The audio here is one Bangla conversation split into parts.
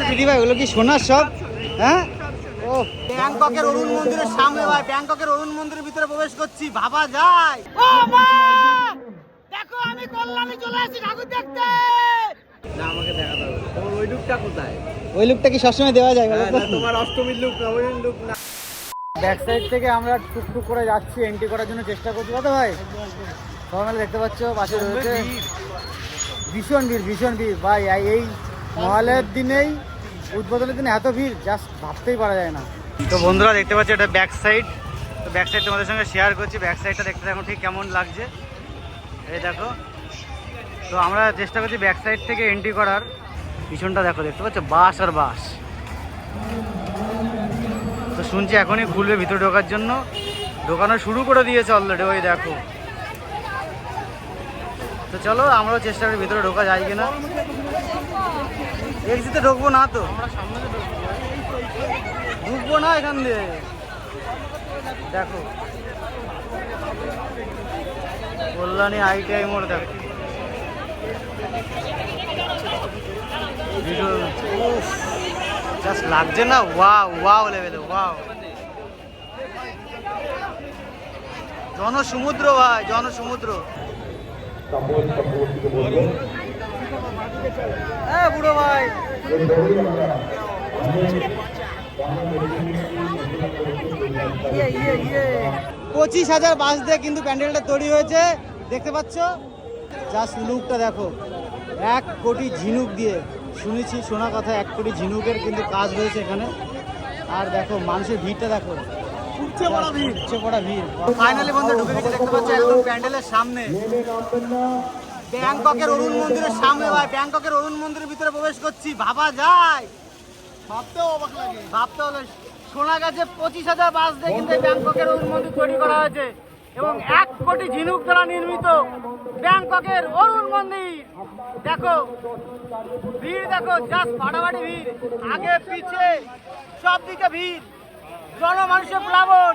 আচ্ছা দিদি ভাই ওগুলো কি সোনার সব? হ্যাঁ? ও। ব্যাংককের অরুণ মন্দিরের সামনে ভাই ব্যাংককের অরুণ মন্দিরের ভিতরে প্রবেশ করছি ভাবা যায়। ও মা! দেখো আমি কল্যাণে চলে আসি ঠাকুর দেখতে। না আমাকে দেখাতে হবে তোমার ওই লুকটা কোথায়? ওই লুকটা কি সবসময় দেওয়া যায় তোমার অষ্টমীর লুক না। ব্যাক সাইড থেকে আমরা টুকটুক করে যাচ্ছি এন্ট্রি করার জন্য চেষ্টা করছি। কত ভাই? সবাই দেখতে পাচ্ছ পাশে রয়েছে। ভীষণ ভিড় ভীষণ ভিড়। ভাই এই মহালয়ের দিনেই, উদ্বোধনের দিনে এত ভিড় জাস্ট ভাবতেই পারা যায় না। তো বন্ধুরা দেখতে পাচ্ছি এটা ব্যাক সাইড তো ব্যাক সাইড তোমাদের সঙ্গে শেয়ার করছি। ব্যাক সাইডটা দেখতে দেখো ঠিক কেমন লাগছে। এই দেখো। তো আমরা চেষ্টা করছি ব্যাক সাইড থেকে এন্ট্রি করার। পিছনটা দেখো, দেখতে পাচ্ছ? বাস আর বাস তো শুনছি এখনই খুলবে ভিতরে ঢোকার জন্য। ঢোকানো শুরু করে দিয়েছে অলরেডি ওই দেখো। তো চলো, আমরাও চেষ্টা করি ভিতরে ঢোকা যায় কিনা। এক্সিতে ঢুকবো না তো। ঢুকবো। না এখান দিয়ে। দেখো। কল্যাণী আইটিআই মোড় দেখো। জাস্ট লাগছে না? ওয়াও ওয়াও লেভেলে ওয়াও জনসমুদ্র ভাই জনসমুদ্র। হ্যাঁ বুড়ো ভাই। পঁচিশ হাজার বাস দিয়ে কিন্তু প্যান্ডেলটা তৈরি হয়েছে। দেখতে পাচ্ছ? জাস্ট লুকটা দেখো। এক কোটি ঝিনুক দিয়ে। শুনেছি শোনা কথা এক কোটি ঝিনুকের কিন্তু কাজ হয়েছে এখানে। আর দেখো মানুষের ভিড়টা দেখো। উঠছে পড়া ভিড়। উঠছে পড়া ভিড়। ফাইনালি বন্ধু ঢুকে গেছে দেখতে পাচ্ছ? একদম প্যান্ডেলের সামনে। ব্যাংককের অরুণ মন্দিরের সামনে ভাই ব্যাংককের অরুণ মন্দিরের ভিতরে প্রবেশ করছি ভাবা যায়। ভাবতেও অবাক লাগে। ভাবতে হলে শোনা গেছে পঁচিশ হাজার বাস দিয়ে কিন্তু ব্যাংককের অরুণ মন্দির তৈরি করা হয়েছে এবং এক কোটি ঝিনুক দ্বারা নির্মিত ব্যাংককের অরুণ মন্দির। দেখো ভিড় দেখো জাস্ট ফাটাফাটি ভিড়। আগে পিছে সব দিকে ভিড়। জনমানুষের প্লাবন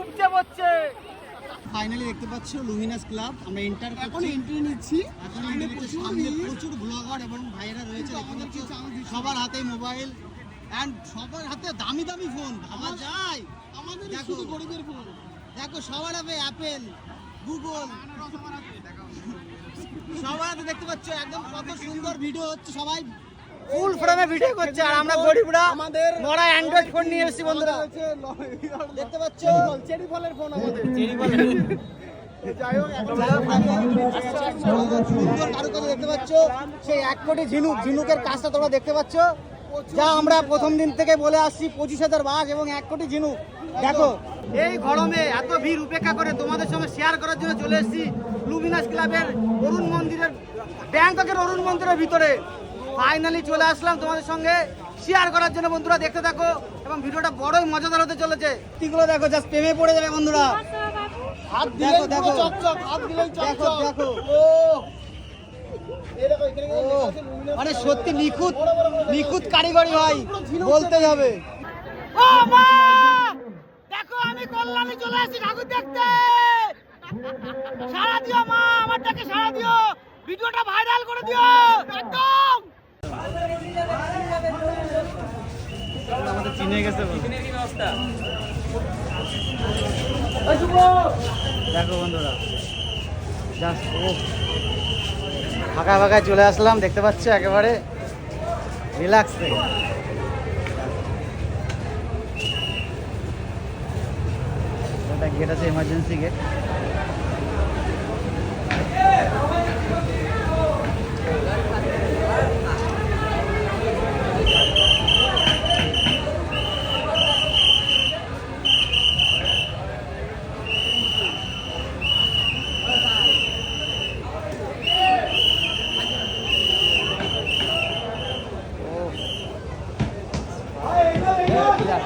উপচে পড়ছে। ফাইনালি দেখতে পাচ্ছ লুমিনাস ক্লাব। আমরা এন্টার এখন এন্ট্রি নিচ্ছি। এখন সামনে প্রচুর ব্লগার এবং ভাইয়েরা রয়েছে। সবার হাতে মোবাইল অ্যান্ড সবার হাতে দামি দামি ফোন ভাবা যায় আমাদের শুধু গরিবের ফোন দেখো সবার হাতে অ্যাপেল গুগল সবার হাতে দেখতে পাচ্ছ একদম কত সুন্দর ভিডিও হচ্ছে সবাই। ফুল ফ্রেমে ভিডিও করছে আর আমরা গরিবরা আমাদের মরা অ্যান্ড্রয়েড ফোন নিয়ে এসেছি বন্ধুরা। দেখতে পাচ্ছ? চেরি ফলের ফোন আমাদের। চেরি ফলের যাই হোক সুন্দর কারুকাজ দেখতে পাচ্ছ? সেই এক কোটি ঝিনুক ঝিনুকের কাজটা তোমরা দেখতে পাচ্ছ? যা আমরা প্রথম দিন থেকে বলে আসছি পঁচিশ হাজার বাঘ এবং এক কোটি ঝিনুক। দেখো। এই গরমে এত ভিড় উপেক্ষা করে তোমাদের সঙ্গে শেয়ার করার জন্য চলে এসেছি লুমিনাস ক্লাবের অরুণ মন্দিরের ব্যাংককের অরুণ মন্দিরের ভিতরে। ফাইনালি চলে আসলাম তোমাদের সঙ্গে। শেয়ার করার জন্য বন্ধুরা দেখতে থাকো এবং ভিডিওটা বড়ই মজাদার হতে চলেছে। তিগুলো দেখো জাস্ট প্রেমে পড়ে যাবে বন্ধুরা। হাত দেখো দেখো। দেখো দেখো। ও, মানে সত্যি নিখুঁত নিখুঁত কারিগরি ভাই বলতে হবে। ও মা! দেখো আমি কল্যাণে চলে আসি ঠাকুর দেখতে। সারা দিও মা আমারটাকে সারা দিও। ভিডিওটা ভাইরাল করে দিও। একদম। আমাদের চিনে গেছে দেখো বন্ধুরা জাস্ট ও ফাঁকা ফাঁকায় চলে আসলাম দেখতে পাচ্ছ একেবারে রিল্যাক্স একটা গেট আছে এমার্জেন্সি গেট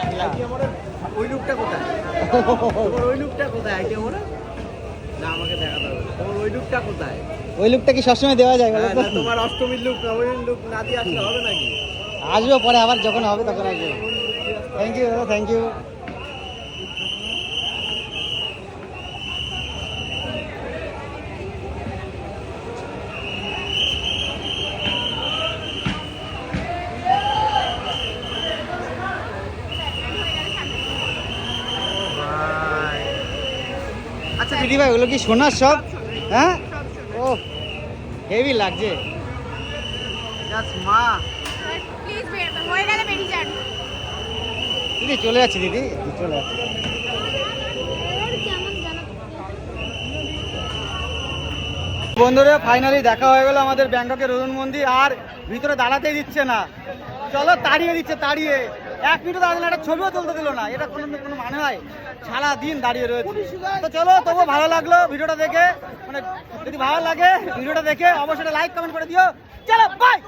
ওই লুকটা কোথায়? ওই লুকটা কোথায় ওরা না আমাকে দেখাতে হবে তোমার ওই লুকটা কোথায়? ওই লুকটা কি সবসময় দেওয়া যায়? হ্যাঁ, না, তোমার অষ্টমীর লুক নবমীর লুক না দিয়ে আসলে হবে নাকি? আসব পরে আবার যখন হবে তখন আসব। থ্যাংক ইউ দাদা থ্যাংক ইউ দিদি ভাই ওগুলো কি সোনার সব হ্যাঁ? ও হেভি লাগছে। মা। দিদি চলে যাচ্ছে দিদি চলে যাচ্ছে। বন্ধুরা ফাইনালি দেখা হয়ে গেল আমাদের ব্যাংককের অরুণ মন্দির আর ভিতরে দাঁড়াতেই দিচ্ছে না। চলো তাড়িয়ে দিচ্ছে তাড়িয়ে। এক মিনিট দাঁড়ালে একটা ছবিও তুলতে দিল না। এটা কোনো কোনো মানে হয়। সারা দিন দাঁড়িয়ে রয়েছে। তো চলো, তবুও ভালো লাগল ভিডিওটা দেখে। মানে যদি ভালো লাগে ভিডিওটা দেখে, অবশ্যই লাইক কমেন্ট করে দিও। চলো বাই